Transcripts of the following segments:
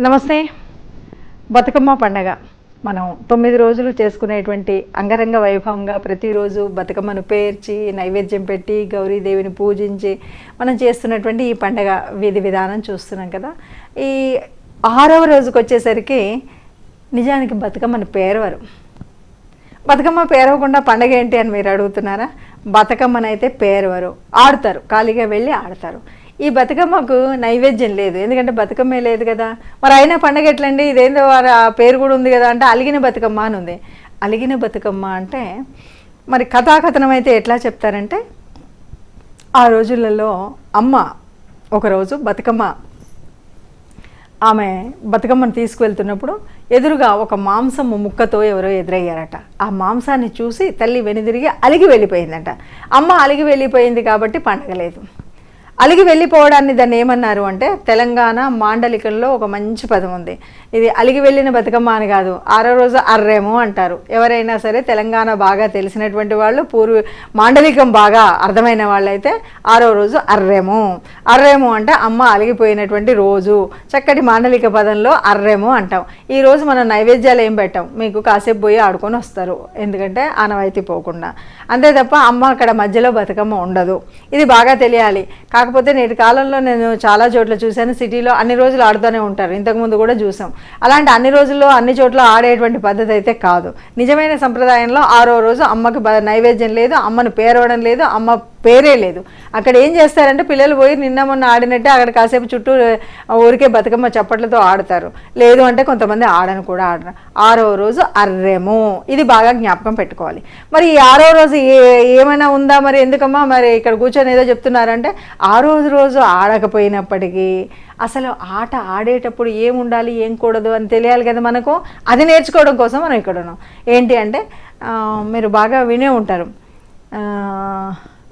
నమస్తే. బతుకమ్మ పండగ. మనం తొమ్మిది రోజులు చేసుకునేటువంటి అంగరంగ వైభవంగా ప్రతిరోజు బతుకమ్మను పేర్చి నైవేద్యం పెట్టి గౌరీదేవిని పూజించి మనం చేస్తున్నటువంటి ఈ పండగ విధి విధానం చూస్తున్నాం కదా. ఈ ఆరవ రోజుకి వచ్చేసరికి నిజానికి బతుకమ్మను పేరవరు. బతుకమ్మ పేరవకుండా పండగ ఏంటి అని మీరు అడుగుతున్నారా? బతుకమ్మనైతే పేరవరు. ఆడతారు. ఖాళీగా వెళ్ళి ఆడతారు. ఈ బతుకమ్మకు నైవేద్యం లేదు. ఎందుకంటే బతుకమ్మే లేదు కదా. మరి అయినా పండగ ఎట్లండి? ఇదేందో వారి ఆ పేరు కూడా ఉంది కదా అంటే అలిగిన బతుకమ్మ అని ఉంది. అలిగిన బతుకమ్మ అంటే మరి కథాకథనం అయితే ఎట్లా చెప్తారంటే ఆ రోజులలో అమ్మ ఒకరోజు బతుకమ్మ ఆమె బతుకమ్మను తీసుకువెళ్తున్నప్పుడు ఎదురుగా ఒక మాంసం ముక్కతో ఎవరో ఎదురయ్యారట. ఆ మాంసాన్ని చూసి తల్లి వెనుదిరిగి అలిగి వెళ్ళిపోయిందట. అమ్మ అలిగి వెళ్ళిపోయింది కాబట్టి పండగ లేదు. అలిగి వెళ్ళిపోవడాన్ని దాన్ని ఏమన్నారు అంటే తెలంగాణ మాండలికంలో ఒక మంచి పదం ఉంది. ఇది అలిగి వెళ్ళిన బతుకమ్మ అని కాదు ఆరో రోజు అర్రేమో అంటారు. ఎవరైనా సరే తెలంగాణ బాగా తెలిసినటువంటి వాళ్ళు పూర్వ మాండలికం బాగా అర్థమైన వాళ్ళైతే ఆరో రోజు అర్రేమో. అర్రేమో అంటే అమ్మ అలిగిపోయినటువంటి రోజు. చక్కటి మాండలిక పదంలో అర్రేమో అంటాం. ఈ రోజు మనం నైవేద్యాలు ఏం పెట్టాం? మీకు కాసేపు పోయి ఆడుకొని వస్తారు. ఎందుకంటే ఆనవాయితీ పోకుండా. అంతే తప్ప అమ్మ అక్కడ మధ్యలో బతుకమ్మ ఉండదు. ఇది బాగా తెలియాలి. కాకపోతే నేటి కాలంలో నేను చాలా చోట్ల చూశాను. సిటీలో అన్ని రోజులు ఆడుతూనే ఉంటారు. ఇంతకుముందు కూడా చూసాం. అలాంటి అన్ని రోజుల్లో అన్ని చోట్ల ఆడేటువంటి పద్ధతి అయితే కాదు. నిజమైన సంప్రదాయంలో ఆరో రోజు అమ్మకి నైవేద్యం లేదు అమ్మను పేరవడం లేదు అమ్మ పేరే లేదు. అక్కడ ఏం చేస్తారంటే పిల్లలు పోయి నిన్న మొన్న ఆడినట్టే అక్కడ కాసేపు చుట్టూ ఊరికే బతుకమ్మ చప్పట్లతో ఆడతారు. లేదు అంటే కొంతమంది ఆడను కూడా ఆడరు. ఆరో రోజు అర్రెము. ఇది బాగా జ్ఞాపకం పెట్టుకోవాలి. మరి ఈ ఆరో రోజు ఏ ఏమైనా ఉందా మరి? ఎందుకమ్మా? మరి ఇక్కడ కూర్చొని ఏదో చెప్తున్నారంటే ఆ ఆ రోజు రోజు ఆడకపోయినప్పటికీ అసలు ఆట ఆడేటప్పుడు ఏం ఉండాలి ఏం కూడదు అని తెలియాలి కదా మనకు? అది నేర్చుకోవడం కోసం మనం ఇక్కడ ఉన్నాం. ఏంటి అంటే మీరు బాగా వినే ఉంటారు.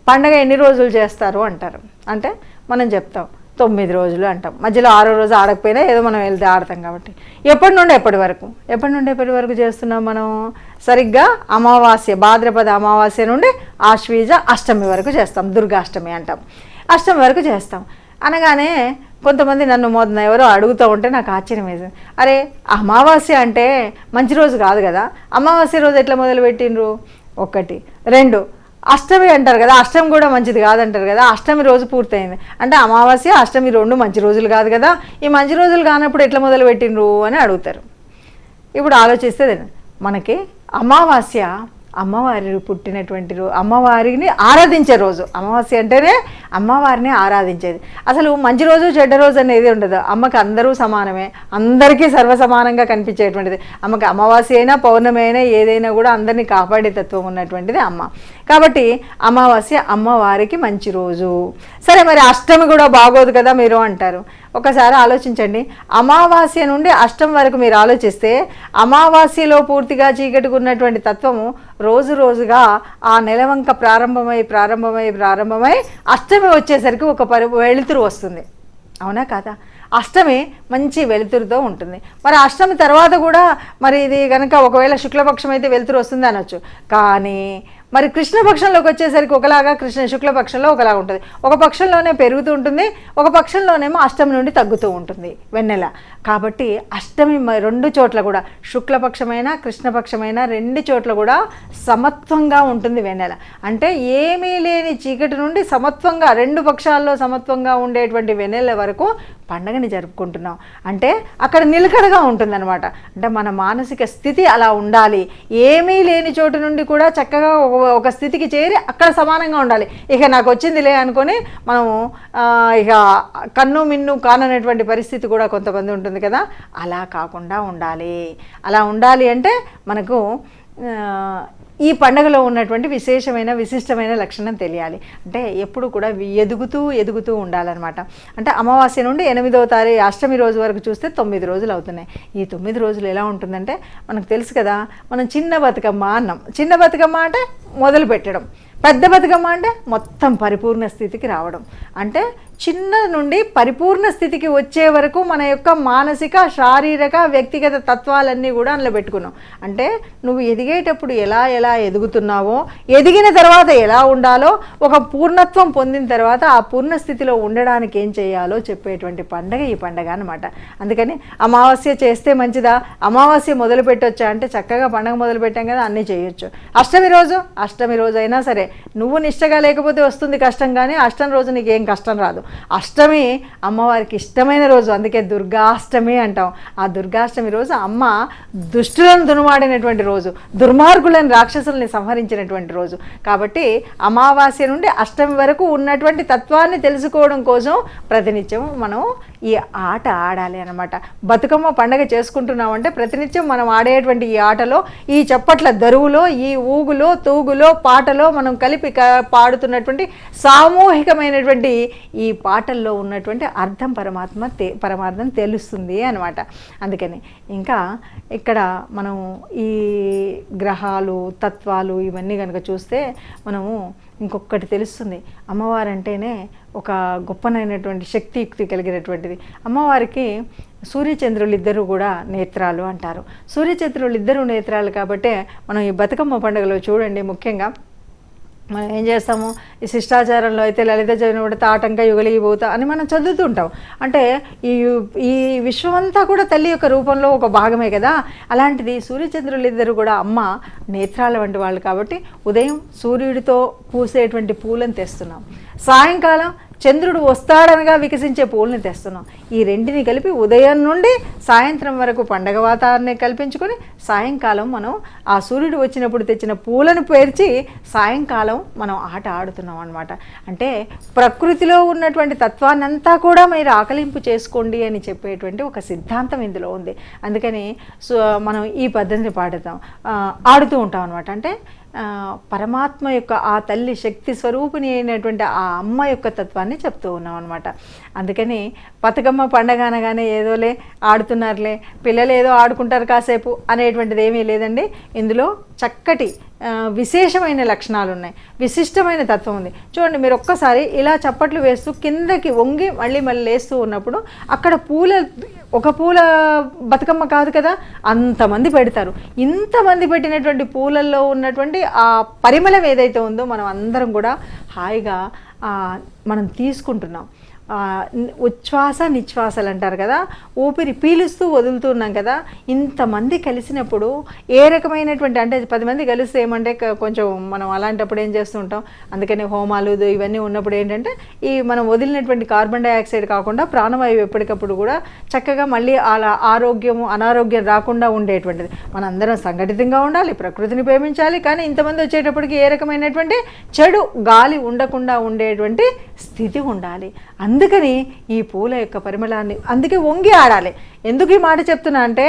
పండగ ఎన్ని రోజులు చేస్తారు అంటారు. అంటే మనం చెప్తాం తొమ్మిది రోజులు అంటాం. మధ్యలో ఆరో రోజు ఆడకపోయినా ఏదో మనం వెళ్తే ఆడతాం కాబట్టి. ఎప్పటి నుండి ఎప్పటి వరకు? ఎప్పటి నుండి ఎప్పటి వరకు చేస్తున్నాం మనం? సరిగ్గా అమావాస్య భాద్రపద అమావాస్య నుండి ఆశ్వీజ అష్టమి వరకు చేస్తాం దుర్గాష్టమి అంటాం. అష్టమి వరకు చేస్తాం. అనగానే కొంతమంది నన్ను మొదన ఎవరో అడుగుతూ ఉంటే నాకు ఆశ్చర్యం వేసింది. అరే అమావాస్య అంటే మంచి రోజు కాదు కదా? అమావాస్య రోజు ఎట్లా మొదలు పెట్టిండ్రు? ఒకటి. రెండు. అష్టమి అంటారు కదా అష్టమి కూడా మంచిది కాదంటారు కదా అష్టమి రోజు పూర్తయింది. అంటే అమావాస్య అష్టమి రెండు మంచి రోజులు కాదు కదా ఈ మంచి రోజులు కానప్పుడు ఎట్లా మొదలు పెట్టిండ్రు అని అడుగుతారు. ఇప్పుడు ఆలోచిస్తే మనకి అమావాస్య అమ్మవారి పుట్టినటువంటి రోజు అమ్మవారిని ఆరాధించే రోజు. అమావాస్య అంటేనే అమ్మవారిని ఆరాధించేది. అసలు మంచి రోజు చెడ్డ రోజు అనేది ఉండదు. అమ్మకి అందరూ సమానమే. అందరికీ సర్వసమానంగా కనిపించేటువంటిది. అమ్మకి అమావాస్య అయినా పౌర్ణమి అయినా ఏదైనా కూడా అందరినీ కాపాడే తత్వం ఉన్నటువంటిది అమ్మ. కాబట్టి అమావాస్య అమ్మవారికి మంచి రోజు. సరే మరి అష్టమి కూడా బాగోదు కదా మీరు అంటారు. ఒకసారి ఆలోచించండి. అమావాస్య నుండి అష్టం వరకు మీరు ఆలోచిస్తే అమావాస్యలో పూర్తిగా చీకటికున్నటువంటి తత్వము రోజు రోజుగా ఆ నెలవంక ప్రారంభమై ప్రారంభమై ప్రారంభమై అష్టమి వచ్చేసరికి ఒక పరి వెలుతురు వస్తుంది. అవునా కాదా? అష్టమి మంచి వెలుతురుతో ఉంటుంది. మరి అష్టమి తర్వాత కూడా మరి ఇది కనుక ఒకవేళ శుక్లపక్షం అయితే వెలుతురు వస్తుంది అనొచ్చు కానీ మరి కృష్ణపక్షంలోకి వచ్చేసరికి ఒకలాగా కృష్ణ శుక్లపక్షంలో ఒకలాగా ఉంటుంది. ఒక పక్షంలోనే పెరుగుతూ ఉంటుంది ఒక పక్షంలోనేమో అష్టమి నుండి తగ్గుతూ ఉంటుంది వెన్నెల. కాబట్టి అష్టమి రెండు చోట్ల కూడా శుక్లపక్షమైన కృష్ణపక్షమైన రెండు చోట్ల కూడా సమత్వంగా ఉంటుంది వెన్నెల. అంటే ఏమీ లేని చీకటి నుండి సమత్వంగా రెండు పక్షాల్లో సమత్వంగా ఉండేటువంటి వెన్నెల వరకు పండగని జరుపుకుంటున్నాం. అంటే అక్కడ నిలకడగా ఉంటుందన్నమాట. అంటే మన మానసిక స్థితి అలా ఉండాలి. ఏమీ లేని చోటు నుండి కూడా చక్కగా ఒక- ఒక స్థితికి చేరి అక్కడ సమానంగా ఉండాలి. ఇక నాకు వచ్చిందిలే అనుకొని మనము ఇక కన్ను మిన్ను కాననేటువంటి పరిస్థితి కూడా కొంతమంది ఉంటుంది కదా. అలా కాకుండా ఉండాలి. అలా ఉండాలి అంటే మనకు ఈ పండుగలో ఉన్నటువంటి విశేషమైన విశిష్టమైన లక్షణం తెలియాలి. అంటే ఎప్పుడు కూడా ఎదుగుతూ ఎదుగుతూ ఉండాలన్నమాట. అంటే అమావాస్య నుండి ఎనిమిదవ తారీఖు అష్టమి రోజు వరకు చూస్తే తొమ్మిది రోజులు అవుతున్నాయి. ఈ తొమ్మిది రోజులు ఎలా ఉంటుందంటే మనకు తెలుసు కదా మనం చిన్న బతుకమ్మ అన్నాం. చిన్న బతుకమ్మ అంటే మొదలు పెట్టడం పెద్ద బతుకమ్మ అంటే మొత్తం పరిపూర్ణ స్థితికి రావడం. అంటే చిన్న నుండి పరిపూర్ణ స్థితికి వచ్చే వరకు మన యొక్క మానసిక శారీరక వ్యక్తిగత తత్వాలన్నీ కూడా అందులో పెట్టుకున్నాం. అంటే నువ్వు ఎదిగేటప్పుడు ఎలా ఎలా ఎదుగుతున్నావో ఎదిగిన తర్వాత ఎలా ఉండాలో ఒక పూర్ణత్వం పొందిన తర్వాత ఆ పూర్ణ స్థితిలో ఉండడానికి ఏం చేయాలో చెప్పేటువంటి పండగ ఈ పండగ అనమాట అందుకని అమావాస్య చేస్తే మంచిదా? అమావాస్య మొదలు పెట్టొచ్చా? అంటే చక్కగా పండగ మొదలు పెట్టాం కదా అన్నీ చేయొచ్చు. అష్టమి రోజు? అష్టమి రోజు అయినా సరే. నువ్వు నిష్టగా లేకపోతే వస్తుంది కష్టం కానీ అష్టమి రోజు నీకు ఏం కష్టం రాదు. అష్టమి అమ్మవారికి ఇష్టమైన రోజు అందుకే దుర్గాష్టమి అంటాం. ఆ దుర్గాష్టమి రోజు అమ్మ దుష్టులను దునుమాడినటువంటి రోజు దుర్మార్గులను రాక్షసుల్ని సంహరించినటువంటి రోజు. కాబట్టి అమావాస్య నుండి అష్టమి వరకు ఉన్నటువంటి తత్వాన్ని తెలుసుకోవడం కోసం ప్రతినిత్యం మనం ఈ ఆట ఆడాలి అనమాట బతుకమ్మ పండగ చేసుకుంటున్నామంటే ప్రతినిత్యం మనం ఆడేటువంటి ఈ ఆటలో ఈ చప్పట్ల దరువులో ఈ ఊగులో తూగులో పాటలో మనం కలిపి పాడుతున్నటువంటి సామూహికమైనటువంటి ఈ పాటల్లో ఉన్నటువంటి అర్థం పరమాత్మ తె పరమార్థం తెలుస్తుంది అనమాట అందుకని ఇంకా ఇక్కడ మనం ఈ గ్రహాలు తత్వాలు ఇవన్నీ కనుక చూస్తే మనము ఇంకొకటి తెలుస్తుంది. అమ్మవారు అంటేనే ఒక గొప్పనైనటువంటి శక్తియుక్తి కలిగినటువంటిది. అమ్మవారికి సూర్యచంద్రులు ఇద్దరు కూడా నేత్రాలు అంటారు. సూర్యచంద్రులు ఇద్దరు నేత్రాలు కాబట్టే మనం ఈ బతుకమ్మ పండుగలో చూడండి ముఖ్యంగా మనం ఏం చేస్తాము? ఈ శిష్టాచారంలో అయితే లలిత జనుడు తాటంక యుగలిగిపోతా అని మనం చదువుతుంటాం. అంటే ఈ ఈ విశ్వమంతా కూడా తల్లి యొక్క రూపంలో ఒక భాగమే కదా? అలాంటిది సూర్యచంద్రులిద్దరూ కూడా అమ్మ నేత్రాల వంటి వాళ్ళు కాబట్టి ఉదయం సూర్యుడితో పూసేటువంటి పూలను తెస్తున్నాం. సాయంకాలం చంద్రుడు వస్తాడనగా వికసించే పూలని తెస్తున్నాం. ఈ రెండిని కలిపి ఉదయం నుండి సాయంత్రం వరకు పండగ వాతావరణం కల్పించుకొని సాయంకాలం మనం ఆ సూర్యుడు వచ్చినప్పుడు తెచ్చిన పూలను పేర్చి సాయంకాలం మనం ఆట ఆడుతున్నాం అనమాట అంటే ప్రకృతిలో ఉన్నటువంటి తత్వాన్నంతా కూడా మీరు ఆకలింపు చేసుకోండి అని చెప్పేటువంటి ఒక సిద్ధాంతం ఇందులో ఉంది. అందుకని సో మనం ఈ పద్ధతిని పాడుతాం ఆడుతూ ఉంటాం అనమాట అంటే పరమాత్మ యొక్క ఆ తల్లి శక్తి స్వరూపిణి అయినటువంటి ఆ అమ్మ యొక్క తత్వాన్ని చెప్తూ ఉన్నాం అనమాట అందుకని బతుకమ్మ పండగ అనగానే ఏదోలే ఆడుతున్నారులే పిల్లలు ఏదో ఆడుకుంటారు కాసేపు అనేటువంటిది ఏమీ లేదండి. ఇందులో చక్కటి విశేషమైన లక్షణాలు ఉన్నాయి. విశిష్టమైన తత్వం ఉంది. చూడండి మీరు ఒక్కసారి ఇలా చప్పట్లు వేస్తూ కిందకి వంగి మళ్ళీ మళ్ళీ లేస్తూ ఉన్నప్పుడు అక్కడ పూల ఒక పూల బతుకమ్మ కాదు కదా అంతమంది పెడతారు. ఇంతమంది పెట్టినటువంటి పూలల్లో ఉన్నటువంటి ఆ పరిమళం ఏదైతే ఉందో మనం అందరం కూడా హాయిగా మనం తీసుకుంటున్నాం. ఉచ్ఛ్వాస నిశ్వాసలు అంటారు కదా ఊపిరి పీలుస్తూ వదులుతున్నాం కదా ఇంతమంది కలిసినప్పుడు ఏ రకమైనటువంటి అంటే పది మంది కలిస్తే ఏమంటే కొంచెం మనం అలాంటప్పుడు ఏం చేస్తూ ఉంటాం? అందుకని హోమాలు ఇవన్నీ ఉన్నప్పుడు ఏంటంటే ఈ మనం వదిలినటువంటి కార్బన్ డైఆక్సైడ్ కాకుండా ప్రాణవాయువు ఎప్పటికప్పుడు కూడా చక్కగా మళ్ళీ అలా ఆరోగ్యము అనారోగ్యం రాకుండా ఉండేటువంటిది. మనందరం సంఘటితంగా ఉండాలి ప్రకృతిని ప్రేమించాలి కానీ ఇంతమంది వచ్చేటప్పటికి ఏ రకమైనటువంటి చెడు గాలి ఉండకుండా ఉండేటువంటి స్థితి ఉండాలి. అందుకని ఈ పూల యొక్క పరిమళాన్ని అందుకే వంగి ఆడాలి. ఎందుకు ఈ మాట చెప్తున్నా అంటే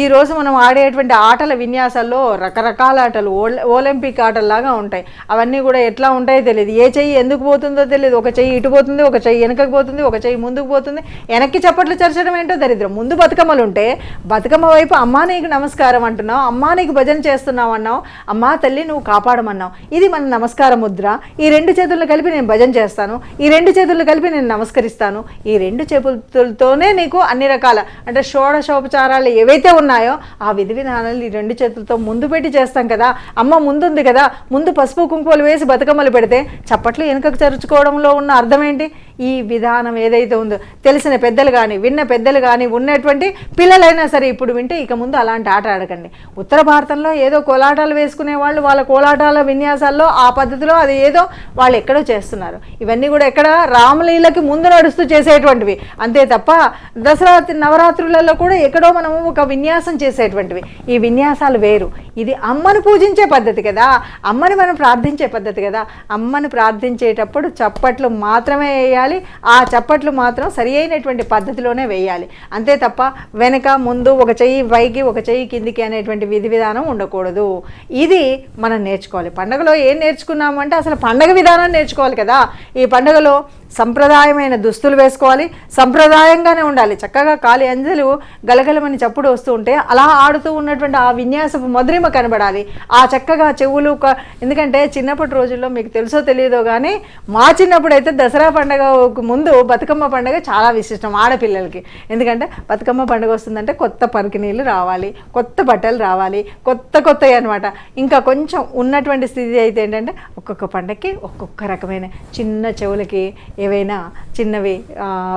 ఈరోజు మనం ఆడేటువంటి ఆటల విన్యాసాల్లో రకరకాల ఆటలు ఓ ఒలింపిక్ ఆటల్లాగా ఉంటాయి. అవన్నీ కూడా ఎట్లా ఉంటాయో తెలియదు. ఏ చెయ్యి ఎందుకు పోతుందో తెలియదు. ఒక చెయ్యి ఇటు పోతుంది ఒక చెయ్యి వెనకకు పోతుంది ఒక చెయ్యి ముందుకు పోతుంది. వెనక్కి చప్పట్లు చరచడం ఏంటో దరిద్రం. ముందు బతుకమ్మలు ఉంటే బతుకమ్మ వైపు అమ్మా నీకు నమస్కారం అంటున్నావు అమ్మా నీకు భజన చేస్తున్నావు అన్నావు అమ్మా తల్లి నువ్వు కాపాడమన్నావు. ఇది మన నమస్కార ముద్ర. ఈ రెండు చేతులను కలిపి నేను భజన చేస్తాను. ఈ రెండు చేతులు కలిపి నేను నమస్కరిస్తాను. ఈ రెండు చేతులతోనే నీకు అన్ని రకాల అంటే షోడశోపచారాలు ఏవైతే ఉన్నాయో ఆ విధి విధానాలు ఈ రెండు చేతులతో ముందు పెట్టి చేస్తాం కదా. అమ్మ ముందుంది కదా. ముందు పసుపు కుంకుమలు వేసి బతుకమ్మలు పెడితే చప్పట్లు వెనుకకు చరుచుకోవడంలో ఉన్న అర్థం ఏంటి? ఈ విధానం ఏదైతే ఉందో తెలిసిన పెద్దలు కానీ విన్న పెద్దలు కానీ ఉన్నటువంటి పిల్లలైనా సరే ఇప్పుడు వింటే ఇక ముందు అలాంటి ఆట ఆడకండి. ఉత్తర భారతంలో ఏదో కోలాటాలు వేసుకునే వాళ్ళు వాళ్ళ కోలాటాల విన్యాసాల్లో ఆ పద్ధతిలో అది ఏదో వాళ్ళు ఎక్కడో చేస్తున్నారు. ఇవన్నీ కూడా ఎక్కడ రామలీలకి ముందు నడుస్తూ చేసేటువంటివి. అంతే తప్ప దసరా శాస్త్రులలో కూడా ఎక్కడో మనము ఒక విన్యాసం చేసేటువంటివి. ఈ విన్యాసాలు వేరు. ఇది అమ్మను పూజించే పద్ధతి కదా. అమ్మని మనం ప్రార్థించే పద్ధతి కదా. అమ్మను ప్రార్థించేటప్పుడు చప్పట్లు మాత్రమే వేయాలి. ఆ చప్పట్లు మాత్రం సరి అయినటువంటి పద్ధతిలోనే వేయాలి. అంతే తప్ప వెనక ముందు ఒక చెయ్యి పైకి ఒక చెయ్యి కిందికి అనేటువంటి విధి విధానం ఉండకూడదు. ఇది మనం నేర్చుకోవాలి. పండగలో ఏం నేర్చుకున్నామంటే అసలు పండగ విధానం నేర్చుకోవాలి కదా. ఈ పండగలో సంప్రదాయమైన దుస్తులు వేసుకోవాలి సంప్రదాయంగానే ఉండాలి. చక్కగా కాలి అంజలు గలగలమని చప్పుడు వస్తూ ఉంటే అలా ఆడుతూ ఉన్నటువంటి ఆ విన్యాసపు మధురిమ కనబడాలి. ఆ చక్కగా చెవులు ఎందుకంటే చిన్నప్పటి రోజుల్లో మీకు తెలుసో తెలియదో కానీ మా చిన్నప్పుడు అయితే దసరా పండగకు ముందు బతుకమ్మ పండుగ చాలా విశిష్టం ఆడపిల్లలకి. ఎందుకంటే బతుకమ్మ పండుగ వస్తుందంటే కొత్త పరికినీళ్ళు రావాలి కొత్త బట్టలు రావాలి కొత్త కొత్తవి అనమాట ఇంకా కొంచెం ఉన్నటువంటి స్థితి అయితే ఏంటంటే ఒక్కొక్క పండగకి ఒక్కొక్క రకమైన చిన్న చెవులకి ఏవైనా చిన్నవి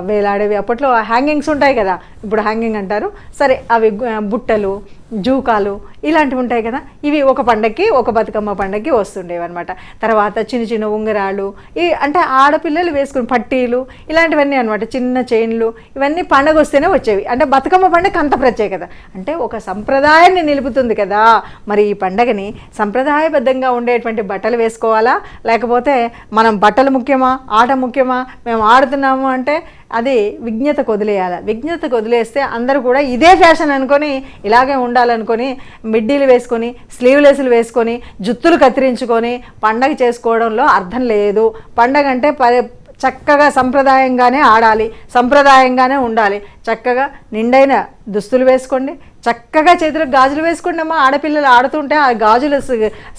వేలాడేవి అప్పట్లో హ్యాంగింగ్స్ ఉంటాయి కదా ఇప్పుడు హ్యాంగింగ్ అంటారు. సరే అవి బుట్టలు జూకాలు ఇలాంటివి ఉంటాయి కదా. ఇవి ఒక పండగకి ఒక బతుకమ్మ పండగకి వస్తుండేవి అనమాట తర్వాత చిన్న చిన్న ఉంగరాలు ఈ అంటే ఆడపిల్లలు వేసుకుని పట్టీలు ఇలాంటివన్నీ అనమాట చిన్న చైన్లు ఇవన్నీ పండగ వస్తేనే వచ్చేవి. అంటే బతుకమ్మ పండగ అంత ప్రత్యేకత. అంటే ఒక సంప్రదాయాన్ని నిలుపుతుంది కదా. మరి ఈ పండగని సంప్రదాయబద్ధంగా ఉండేటువంటి బట్టలు వేసుకోవాలా? లేకపోతే మనం బట్టలు ముఖ్యమా? ఆట ముఖ్యమా? మేము ఆడుతున్నాము అంటే అది విజ్ఞత వదిలేయాలి. విజ్ఞత వదిలేస్తే అందరూ కూడా ఇదే ఫ్యాషన్ అనుకొని ఇలాగే ఉండాలనుకొని మిడ్డీలు వేసుకొని స్లీవ్లెస్లు వేసుకొని జుత్తులు కత్తిరించుకొని పండగ చేసుకోవడంలో అర్థం లేదు. పండగ అంటే ప చక్కగా సంప్రదాయంగానే ఆడాలి సంప్రదాయంగానే ఉండాలి. చక్కగా నిండైన దుస్తులు వేసుకోండి చక్కగా చేతులకు గాజులు వేసుకుంటామా? ఆడపిల్లలు ఆడుతుంటే ఆ గాజుల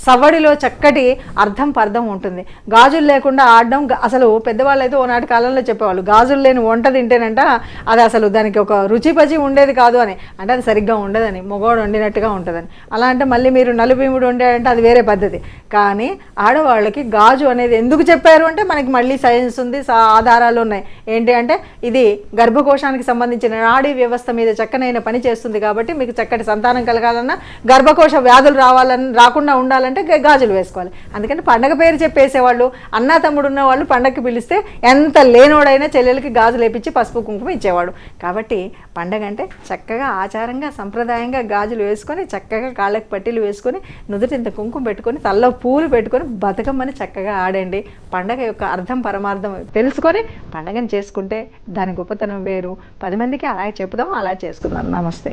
సవ్వడిలో చక్కటి అర్థం పర్థం ఉంటుంది. గాజులు లేకుండా ఆడడం అసలు పెద్దవాళ్ళు అయితే ఓనాటి కాలంలో చెప్పేవాళ్ళు గాజులు లేని వంట తింటేనంట అది అసలు దానికి ఒక రుచి పచి ఉండేది కాదు అని. అంటే అది సరిగ్గా ఉండదని మగవాడు వండినట్టుగా ఉంటుందని. అలా అంటే మళ్ళీ మీరు నలుబీముడు వండాడంటే అది వేరే పద్ధతి. కానీ ఆడవాళ్ళకి గాజు అనేది ఎందుకు చెప్పారు అంటే మనకి మళ్ళీ సైన్స్ ఉంది సా- ఆధారాలు ఉన్నాయి. ఏంటి అంటే ఇది గర్భకోశానికి సంబంధించిన నాడీ వ్యవస్థ మీద చక్కనైన పని చేస్తుంది కాబట్టి మీకు చక్కటి సంతానం కలగాలన్నా గర్భకోశ వ్యాధులు రావాలని రాకుండా ఉండాలంటే గాజులు వేసుకోవాలి. అందుకని పండగ పేరు చెప్పేసేవాళ్ళు అన్నా తమ్ముడు ఉన్న వాళ్ళు పండగకి పిలిస్తే ఎంత లేనోడైనా చెల్లెలకి గాజులు వేపించి పసుపు కుంకుమ ఇచ్చేవాడు. కాబట్టి పండగ అంటే చక్కగా ఆచారంగా సంప్రదాయంగా గాజులు వేసుకొని చక్కగా కాళ్ళకి పట్టీలు వేసుకొని నుదుటింత కుంకుమ పెట్టుకొని తల్లో పూలు పెట్టుకొని బతుకమ్మని చక్కగా ఆడండి. పండగ యొక్క అర్థం పరమార్థం తెలుసుకొని పండగను చేసుకుంటే దాని గొప్పతనం వేరు. పది మందికి అలా చెప్పుదాం అలా చేసుకుందాం. నమస్తే.